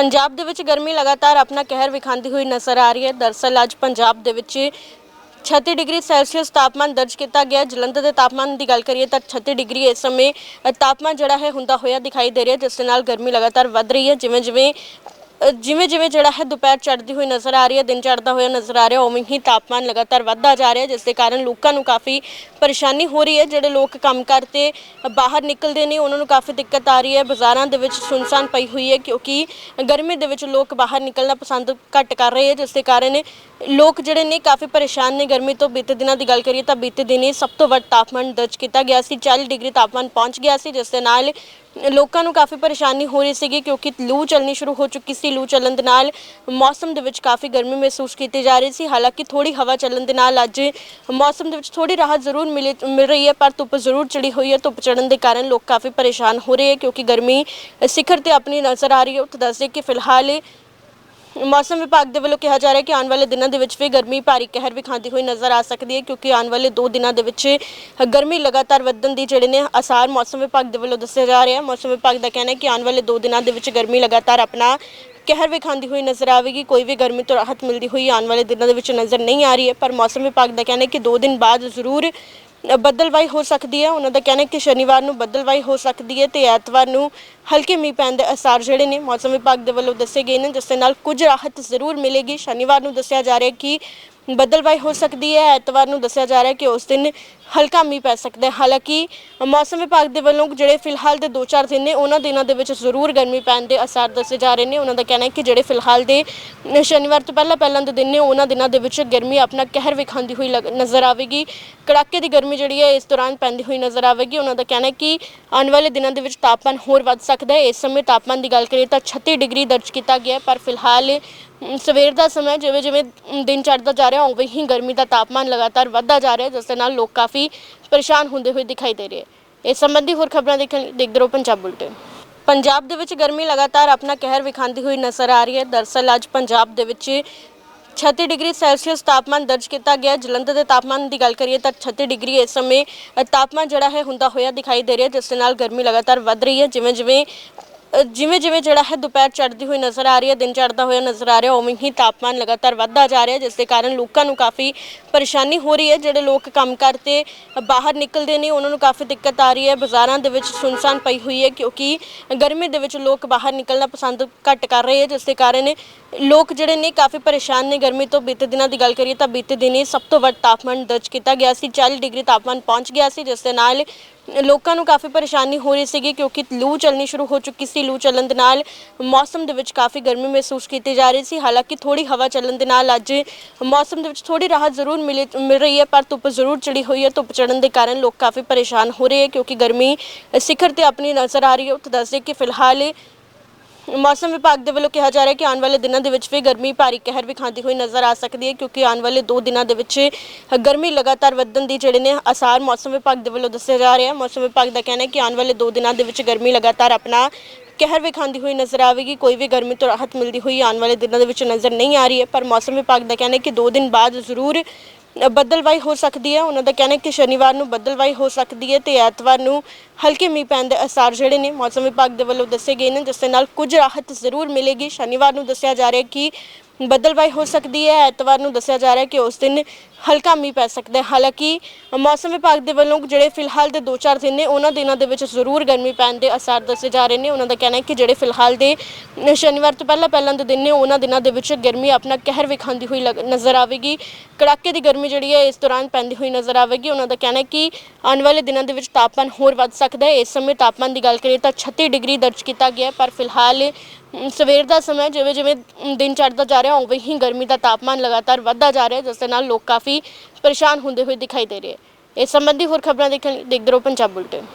ਪੰਜਾਬ ਦੇ ਵਿੱਚ ਗਰਮੀ ਲਗਾਤਾਰ ਆਪਣਾ ਕਹਿਰ ਵਿਖਾਉਂਦੀ ਹੋਈ ਨਜ਼ਰ ਆ ਰਹੀ ਹੈ। ਦਰਸਲ ਅੱਜ ਪੰਜਾਬ ਦੇ ਵਿੱਚ 36 ਡਿਗਰੀ ਸੈਲਸੀਅਸ ਤਾਪਮਾਨ ਦਰਜ ਕੀਤਾ ਗਿਆ। ਜਲੰਧਰ ਦੇ ਤਾਪਮਾਨ ਦੀ ਗੱਲ ਕਰੀਏ ਤਾਂ 36 ਡਿਗਰੀ ਇਸ ਸਮੇਂ ਤਾਪਮਾਨ ਜਿਹੜਾ ਹੈ ਹੁੰਦਾ ਹੋਇਆ ਦਿਖਾਈ ਦੇ ਰਿਹਾ, ਜਿਸ ਦੇ ਨਾਲ ਗਰਮੀ ਲਗਾਤਾਰ ਵੱਧ ਰਹੀ ਹੈ। ਜਿਵੇਂ ਜਿਵੇਂ ਜਿਵੇਂ ਜਿਵੇਂ ਜਿਹੜਾ ਹੈ ਦੁਪਹਿਰ ਚੜ੍ਹਦੀ ਹੋਈ ਨਜ਼ਰ ਆ ਰਹੀ ਹੈ, ਦਿਨ ਚੜ੍ਹਦਾ ਹੋਇਆ ਨਜ਼ਰ ਆ ਰਿਹਾ, ਉਵੇਂ ਹੀ ਤਾਪਮਾਨ ਲਗਾਤਾਰ ਵੱਧਦਾ ਜਾ ਰਿਹਾ ਜਿਸ ਦੇ ਕਾਰਨ ਲੋਕਾਂ ਨੂੰ ਕਾਫੀ ਪਰੇਸ਼ਾਨੀ ਹੋ ਰਹੀ ਹੈ। ਜਿਹੜੇ ਲੋਕ ਕੰਮ ਕਰਤੇ ਬਾਹਰ ਨਿਕਲਦੇ ਨੇ, ਉਹਨਾਂ ਨੂੰ ਕਾਫੀ ਦਿੱਕਤ ਆ ਰਹੀ ਹੈ। ਬਾਜ਼ਾਰਾਂ ਦੇ ਵਿੱਚ ਸੁਨਸਾਨ ਪਈ ਹੋਈ ਹੈ, ਕਿਉਂਕਿ ਗਰਮੀ ਦੇ ਵਿੱਚ ਲੋਕ ਬਾਹਰ ਨਿਕਲਣਾ ਪਸੰਦ ਘੱਟ ਕਰ ਰਹੇ ਹੈ, ਜਿਸ ਦੇ ਕਾਰਨ ਲੋਕ ਜਿਹੜੇ ਨੇ ਕਾਫੀ ਪਰੇਸ਼ਾਨ ਨੇ। ਗਰਮੀ ਤੋਂ ਬੀਤੇ ਦਿਨਾਂ ਦੀ ਗੱਲ ਕਰੀਏ ਤਾਂ ਬੀਤੇ ਦਿਨੀ ਸਭ ਤੋਂ ਵੱਧ ਤਾਪਮਾਨ ਦਰਜ ਕੀਤਾ ਗਿਆ ਸੀ 40 ਡਿਗਰੀ ਤਾਪਮਾਨ ਪਹੁੰਚ ਗਿਆ ਸੀ, ਜਿਸ ਦੇ ਨਾਲ ਲੋਕਾਂ ਨੂੰ ਕਾਫੀ ਪਰੇਸ਼ਾਨੀ ਹੋ ਰਹੀ ਸੀਗੀ, ਕਿਉਂਕਿ ਲੂ ਚੱਲਣੀ ਸ਼ੁਰੂ ਹੋ ਚੁੱਕੀ ਸੀ। ਲੂ ਚੱਲਣ ਦੇ ਨਾਲ ਮੌਸਮ ਦੇ ਵਿੱਚ ਕਾਫੀ ਗਰਮੀ ਮਹਿਸੂਸ ਕੀਤੀ ਜਾ ਰਹੀ ਸੀ। ਹਾਲਾਂਕਿ ਥੋੜੀ ਹਵਾ ਚੱਲਣ ਦੇ ਨਾਲ ਅੱਜ ਮੌਸਮ ਦੇ ਵਿੱਚ ਥੋੜੀ ਰਾਹਤ ਜ਼ਰੂਰ ਮਿਲੀ, ਮਿਲ ਰਹੀ ਹੈ, ਪਰ ਧੁੱਪ ਜ਼ਰੂਰ ਚੜੀ ਹੋਈ ਹੈ। ਧੁੱਪ ਚੜਨ ਦੇ ਕਾਰਨ ਲੋਕ ਕਾਫੀ ਪਰੇਸ਼ਾਨ ਹੋ ਰਹੇ ਹੈ ਕਿਉਂਕਿ ਗਰਮੀ ਸਿਖਰ ਤੇ ਆਪਣੀ ਨਜ਼ਰ ਆ ਰਹੀ ਹੈ। ਉੱਥੇ ਦੱਸਦੇ ਕਿ ਫਿਲਹਾਲ ਮੌਸਮ ਵਿਭਾਗ ਦੇ ਵੱਲੋਂ ਕਿਹਾ ਜਾ ਰਿਹਾ ਹੈ ਕਿ ਆਉਣ ਵਾਲੇ ਦਿਨਾਂ ਦੇ ਵਿੱਚ ਵੀ ਗਰਮੀ ਭਾਰੀ ਕਹਿਰ ਵਿਖਾਉਂਦੀ ਹੋਈ ਨਜ਼ਰ ਆ ਸਕਦੀ ਹੈ ਕਿਉਂਕਿ ਆਉਣ ਵਾਲੇ 2 ਦਿਨਾਂ ਦੇ ਵਿੱਚ ਗਰਮੀ ਲਗਾਤਾਰ ਵਧਣ ਦੀ ਜਿਹੜੇ ਨੇ ਅਸਾਰ ਮੌਸਮ ਵਿਭਾਗ ਦੇ ਵੱਲੋਂ ਦੱਸਿਆ ਜਾ ਰਿਹਾ ਹੈ। ਮੌਸਮ ਵਿਭਾਗ ਦਾ ਕਹਿਣਾ ਹੈ ਕਿ ਆਉਣ ਵਾਲੇ 2 ਦਿਨਾਂ ਦੇ ਵਿੱਚ ਗਰਮੀ ਲਗਾਤਾਰ ਆਪਣਾ ਕਹਿਰ ਵਿਖਾਉਂਦੀ ਹੋਈ ਨਜ਼ਰ ਆਵੇਗੀ ਕੋਈ ਵੀ ਗਰਮੀ ਤੋਂ ਰਾਹਤ ਮਿਲਦੀ ਹੋਈ ਆਉਣ ਵਾਲੇ ਦਿਨਾਂ ਦੇ ਵਿੱਚ ਨਜ਼ਰ ਨਹੀਂ ਆ ਰਹੀ ਹੈ ਪਰ ਮੌਸਮ ਵਿਭਾਗ ਦਾ ਕਹਿਣਾ ਹੈ ਕਿ 2 ਦਿਨ ਬਾਅਦ ਜ਼ਰੂਰ ਅ, ਬੱਦਲਵਾਈ ਹੋ ਸਕਦੀ ਹੈ। ਉਹਨਾਂ ਦਾ ਕਹਿਣਾ ਹੈ ਕਿ ਸ਼ਨੀਵਾਰ ਨੂੰ ਬੱਦਲਵਾਈ ਹੋ ਸਕਦੀ ਹੈ ਤੇ ਐਤਵਾਰ ਨੂੰ ਹਲਕੇ ਮੀਂਹ ਪੈਣ ਦੇ ਅਸਾਰ ਜਿਹੜੇ ਨੇ ਮੌਸਮ ਵਿਭਾਗ ਦੇ ਵੱਲੋਂ ਦੱਸੇ ਗਏ ਨੇ ਜਿਸ ਦੇ ਨਾਲ ਕੁਝ ਰਾਹਤ ਜ਼ਰੂਰ ਮਿਲੇਗੀ। ਸ਼ਨੀਵਾਰ ਨੂੰ ਦੱਸਿਆ ਜਾ ਰਿਹਾ ਹੈ ਕਿ ਬੱਦਲਵਾਈ ਹੋ ਸਕਦੀ ਹੈ। ਐਤਵਾਰ ਨੂੰ ਦੱਸਿਆ ਜਾ ਰਿਹਾ ਹੈ ਕਿ ਉਸ ਦਿਨ ਹਲਕਾ ਮੀਂਹ ਪੈ ਸਕਦਾ ਹੈ। ਹਾਲਾਂਕਿ ਮੌਸਮ ਵਿਭਾਗ ਦੇ ਵੱਲੋਂ ਜਿਹੜੇ ਫਿਲਹਾਲ ਦੇ 2-4 ਦਿਨ ਨੇ ਉਹਨਾਂ ਦਿਨਾਂ ਦੇ ਵਿੱਚ ਜ਼ਰੂਰ ਗਰਮੀ ਪੈਣ ਦੇ ਅਸਾਰ ਦੱਸੇ ਜਾ ਰਹੇ ਨੇ। ਉਹਨਾਂ ਦਾ ਕਹਿਣਾ ਹੈ ਕਿ ਜਿਹੜੇ ਫਿਲਹਾਲ ਦੇ ਸ਼ਨੀਵਾਰ ਤੋਂ ਪਹਿਲਾਂ ਪਹਿਲਾਂ ਦੇ ਦਿਨ ਨੇ ਉਹਨਾਂ ਦਿਨਾਂ ਦੇ ਵਿੱਚ ਗਰਮੀ ਆਪਣਾ ਕਹਿਰ ਵਿਖਾਉਂਦੀ ਹੋਈ ਲਗ- ਨਜ਼ਰ ਆਵੇਗੀ। ਕੜਾਕੇ ਦੀ ਗਰਮੀ ਜਿਹੜੀ ਹੈ ਇਸ ਦੌਰਾਨ ਪੈਂਦੀ ਹੋਈ ਨਜ਼ਰ ਆਵੇਗੀ। ਉਹਨਾਂ ਦਾ ਕਹਿਣਾ ਹੈ ਕਿ ਆਉਣ ਵਾਲੇ ਦਿਨਾਂ ਦੇ ਵਿੱਚ ਤਾਪਮਾਨ ਹੋਰ ਵੱਧ ਸਕਦਾ ਹੈ। ਇਸ ਸਮੇਂ ਤਾਪਮਾਨ ਦੀ ਗੱਲ ਕਰੀਏ ਤਾਂ 36 ਡਿਗਰੀ ਦਰਜ ਕੀਤਾ ਗਿਆ ਹੈ, ਪਰ ਫਿਲਹਾਲ ਸਵੇਰ ਦਾ ਸਮਾਂ ਜਿਵੇਂ ਜਿਵੇਂ ਦਿਨ ਚੜ੍ਹਦਾ ਜਾ ਰਿਹਾ, ਉਵੇਂ ਹੀ ਗਰਮੀ ਦਾ ਤਾਪਮਾਨ ਲਗਾਤਾਰ ਵੱਧਦਾ ਜਾ ਰਿਹਾ, ਜਿਸ ਦੇ ਨਾਲ ਲੋਕ ਕਾਫੀ ਪਰੇਸ਼ਾਨ ਹੁੰਦੇ ਹੋਏ ਦਿਖਾਈ ਦੇ ਰਹੇ ਇਸ ਸੰਬੰਧੀ ਹੋਰ ਖਬਰਾਂ ਦੇਖਣ ਲਈ ਦੇਖਦੇ ਰਹੋ ਪੰਜਾਬ ਬੁਲਟਨ। ਪੰਜਾਬ ਦੇ ਵਿੱਚ ਗਰਮੀ ਲਗਾਤਾਰ ਆਪਣਾ ਕਹਿਰ ਵਿਖਾਉਂਦੀ ਹੋਈ ਨਜ਼ਰ ਆ ਰਹੀ ਹੈ। ਦਰਸਲ ਅੱਜ ਪੰਜਾਬ ਦੇ ਵਿੱਚ 36 ਡਿਗਰੀ ਸੈਲਸੀਅਸ ਤਾਪਮਾਨ ਦਰਜ ਕੀਤਾ ਗਿਆ ਜਲੰਧਰ ਦੇ ਤਾਪਮਾਨ ਦੀ ਗੱਲ ਕਰੀਏ ਤਾਂ 36 ਡਿਗਰੀ ਇਸ ਸਮੇਂ ਤਾਪਮਾਨ ਜਿਹੜਾ ਹੈ ਹੁੰਦਾ ਹੋਇਆ ਦਿਖਾਈ ਦੇ ਰਿਹਾ ਜਿਸ ਦੇ ਨਾਲ ਗਰਮੀ ਲਗਾਤਾਰ ਵੱਧ ਰਹੀ ਹੈ। ਜਿਵੇਂ ਜਿਵੇਂ ਜਿਵੇਂ ਜਿਵੇਂ ਜਿਹੜਾ ਹੈ ਦੁਪਹਿਰ ਚੜ੍ਹਦੀ ਹੋਈ ਨਜ਼ਰ ਆ ਰਹੀ ਹੈ, ਦਿਨ ਚੜ੍ਹਦਾ ਹੋਇਆ ਨਜ਼ਰ ਆ ਰਿਹਾ, ਉਵੇਂ ਹੀ ਤਾਪਮਾਨ ਲਗਾਤਾਰ ਵੱਧਦਾ ਜਾ ਰਿਹਾ, ਜਿਸ ਦੇ ਕਾਰਨ ਲੋਕਾਂ ਨੂੰ ਕਾਫੀ ਪਰੇਸ਼ਾਨੀ ਹੋ ਰਹੀ ਹੈ। ਜਿਹੜੇ ਲੋਕ ਕੰਮ ਕਰਤੇ ਬਾਹਰ ਨਿਕਲਦੇ ਨੇ, ਉਹਨਾਂ ਨੂੰ ਕਾਫੀ ਦਿੱਕਤ ਆ ਰਹੀ ਹੈ। ਬਾਜ਼ਾਰਾਂ ਦੇ ਵਿੱਚ ਸੁਨਸਾਨ ਪਈ ਹੋਈ ਹੈ, ਕਿਉਂਕਿ ਗਰਮੀ ਦੇ ਵਿੱਚ ਲੋਕ ਬਾਹਰ ਨਿਕਲਣਾ ਪਸੰਦ ਘੱਟ ਕਰ ਰਹੇ ਹੈ, ਜਿਸ ਦੇ ਕਾਰਨ ਲੋਕ ਜਿਹੜੇ ਨੇ ਕਾਫੀ ਪਰੇਸ਼ਾਨ ਨੇ। ਗਰਮੀ ਤੋਂ ਬੀਤੇ ਦਿਨਾਂ ਦੀ ਗੱਲ ਕਰੀਏ ਤਾਂ ਬੀਤੇ ਦਿਨੀ ਸਭ ਤੋਂ ਵੱਧ ਤਾਪਮਾਨ ਦਰਜ ਕੀਤਾ ਗਿਆ ਸੀ। 40 ਡਿਗਰੀ ਤਾਪਮਾਨ ਪਹੁੰਚ ਗਿਆ ਸੀ, ਜਿਸ ਦੇ ਨਾਲ ਲੋਕਾਂ ਨੂੰ ਕਾਫੀ ਪਰੇਸ਼ਾਨੀ ਹੋ ਰਹੀ ਸੀਗੀ ਕਿਉਂਕਿ ਲੂ ਚੱਲਣੀ ਸ਼ੁਰੂ ਹੋ ਚੁੱਕੀ ਸੀ। ਲੂ ਚੱਲਣ ਦੇ ਨਾਲ ਮੌਸਮ ਦੇ ਵਿੱਚ ਕਾਫੀ ਗਰਮੀ ਮਹਿਸੂਸ ਕੀਤੀ ਜਾ ਰਹੀ ਸੀ। ਹਾਲਾਂਕਿ ਥੋੜੀ ਹਵਾ ਚੱਲਣ ਦੇ ਨਾਲ ਅੱਜ ਮੌਸਮ ਦੇ ਵਿੱਚ ਥੋੜੀ ਰਾਹਤ ਜ਼ਰੂਰ ਮਿਲੀ, ਮਿਲ ਰਹੀ ਹੈ, ਪਰ ਧੁੱਪ ਜ਼ਰੂਰ ਚੜੀ ਹੋਈ ਹੈ। ਧੁੱਪ ਚੜਨ ਦੇ ਕਾਰਨ ਲੋਕ ਕਾਫੀ ਪਰੇਸ਼ਾਨ ਹੋ ਰਹੇ ਹੈ ਕਿਉਂਕਿ ਗਰਮੀ ਸਿਖਰ ਤੇ ਆਪਣੀ ਨਜ਼ਰ ਆ ਰਹੀ ਹੈ। ਉੱਥੇ ਦੱਸਦੇ ਕਿ ਫਿਲਹਾਲ ਮੌਸਮ ਵਿਭਾਗ ਦੇ ਵੱਲੋਂ ਕਿਹਾ ਜਾ ਰਿਹਾ ਕਿ ਆਉਣ ਵਾਲੇ ਦਿਨਾਂ ਦੇ ਵਿੱਚ ਵੀ ਗਰਮੀ ਭਾਰੀ ਕਹਿਰ ਵਿਖਾਉਂਦੀ ਹੋਈ ਨਜ਼ਰ ਆ ਸਕਦੀ ਹੈ, ਕਿਉਂਕਿ ਆਉਣ ਵਾਲੇ 2 ਦਿਨਾਂ ਦੇ ਵਿੱਚ ਗਰਮੀ ਲਗਾਤਾਰ ਵਧਣ ਦੀ ਜਿਹੜੇ ਨੇ ਅਸਾਰ ਮੌਸਮ ਵਿਭਾਗ ਦੇ ਵੱਲੋਂ ਦੱਸਿਆ ਜਾ ਰਿਹਾ ਹੈ। ਮੌਸਮ ਵਿਭਾਗ ਦਾ ਕਹਿਣਾ ਹੈ ਕਿ ਆਉਣ ਵਾਲੇ 2 ਦਿਨਾਂ ਦੇ ਵਿੱਚ ਗਰਮੀ ਲਗਾਤਾਰ ਆਪਣਾ ਕਹਿਰ ਵਿਖਾਉਂਦੀ ਹੋਈ ਨਜ਼ਰ ਆਵੇਗੀ, ਕੋਈ ਵੀ ਗਰਮੀ ਤੋਂ ਰਾਹਤ ਮਿਲਦੀ ਹੋਈ ਆਉਣ ਵਾਲੇ ਦਿਨਾਂ ਦੇ ਵਿੱਚ ਨਜ਼ਰ ਨਹੀਂ ਆ ਰਹੀ ਹੈ, ਪਰ ਮੌਸਮ ਵਿਭਾਗ ਦਾ ਕਹਿਣਾ ਹੈ ਕਿ 2 ਦਿਨ ਬਾਅਦ ਜ਼ਰੂਰ ਬੱਦਲਵਾਈ ਹੋ ਸਕਦੀ ਹੈ। ਉਹਨਾਂ ਦਾ ਕਹਿਣਾ ਹੈ ਕਿ ਸ਼ਨੀਵਾਰ ਨੂੰ ਬੱਦਲਵਾਈ ਹੋ ਸਕਦੀ ਹੈ ਤੇ ਐਤਵਾਰ ਨੂੰ ਹਲਕੇ ਮੀਂਹ ਪੈਣ ਦੇ ਅਸਾਰ ਜਿਹੜੇ ਨੇ ਮੌਸਮ ਵਿਭਾਗ ਦੇ ਵੱਲੋਂ ਦੱਸੇ ਗਏ ਨੇ, ਜਿਸ ਦੇ ਨਾਲ ਕੁਝ ਰਾਹਤ ਜ਼ਰੂਰ ਮਿਲੇਗੀ। ਸ਼ਨੀਵਾਰ ਨੂੰ ਦੱਸਿਆ ਜਾ ਰਿਹਾ ਹੈ ਕਿ ਬੱਦਲਵਾਈ ਹੋ ਸਕਦੀ ਹੈ। ਐਤਵਾਰ ਨੂੰ ਦੱਸਿਆ ਜਾ ਰਿਹਾ ਹੈ ਕਿ ਉਸ ਦਿਨ ਹਲਕਾ ਮੀਂਹ ਪੈ ਸਕਦਾ ਹੈ। ਹਾਲਾਂਕਿ ਮੌਸਮ ਵਿਭਾਗ ਦੇ ਵੱਲੋਂ ਜਿਹੜੇ ਫਿਲਹਾਲ ਦੇ 2-4 ਦਿਨ ਨੇ ਉਹਨਾਂ ਦਿਨਾਂ ਦੇ ਵਿੱਚ ਜ਼ਰੂਰ ਗਰਮੀ ਪੈਣ ਦੇ ਅਸਾਰ ਦੱਸੇ ਜਾ ਰਹੇ ਨੇ। ਉਹਨਾਂ ਦਾ ਕਹਿਣਾ ਹੈ ਕਿ ਜਿਹੜੇ ਫਿਲਹਾਲ ਦੇ ਸ਼ਨੀਵਾਰ ਤੋਂ ਪਹਿਲਾਂ ਪਹਿਲਾਂ ਦੇ ਦਿਨ ਨੇ ਉਹਨਾਂ ਦਿਨਾਂ ਦੇ ਵਿੱਚ ਗਰਮੀ ਆਪਣਾ ਕਹਿਰ ਵਿਖਾਉਂਦੀ ਹੋਈ ਲਗ- ਨਜ਼ਰ ਆਵੇਗੀ। ਕੜਾਕੇ ਦੀ ਗਰਮੀ ਜਿਹੜੀ ਹੈ ਇਸ ਦੌਰਾਨ ਪੈਂਦੀ ਹੋਈ ਨਜ਼ਰ ਆਵੇਗੀ। ਉਹਨਾਂ ਦਾ ਕਹਿਣਾ ਹੈ ਕਿ ਆਉਣ ਵਾਲੇ ਦਿਨਾਂ ਦੇ ਵਿੱਚ ਤਾਪਮਾਨ ਹੋਰ ਵੱਧ ਸਕਦਾ ਹੈ। ਇਸ ਸਮੇਂ ਤਾਪਮਾਨ ਦੀ ਗੱਲ ਕਰੀਏ ਤਾਂ 36 ਡਿਗਰੀ ਦਰਜ ਕੀਤਾ ਗਿਆ ਹੈ, ਪਰ ਫਿਲਹਾਲ ਅਮ, ਸਵੇਰ ਦਾ ਸਮਾਂ ਜਿਵੇਂ ਜਿਵੇਂ ਅਮ, ਦਿਨ ਚੜ੍ਹਦਾ ਜਾ ਰਿਹਾ ਉਵੇਂ ਹੀ ਗਰਮੀ ਦਾ ਤਾਪਮਾਨ ਲਗਾਤਾਰ ਵੱਧਦਾ ਜਾ ਰਿਹਾ ਜਿਸ ਦੇ ਨਾਲ ਲੋਕ ਕਾਫੀ ਪਰੇਸ਼ਾਨ ਹੁੰਦੇ ਹੋਏ ਦਿਖਾਈ ਦੇ ਰਹੇ ਹੈ। ਇਸ ਸੰਬੰਧੀ ਹੋਰ ਖਬਰਾਂ ਦੇਖਣ ਲਈ ਦੇਖਦੇ ਰਹੋ ਪੰਜਾਬ ਬੁਲਟਨ।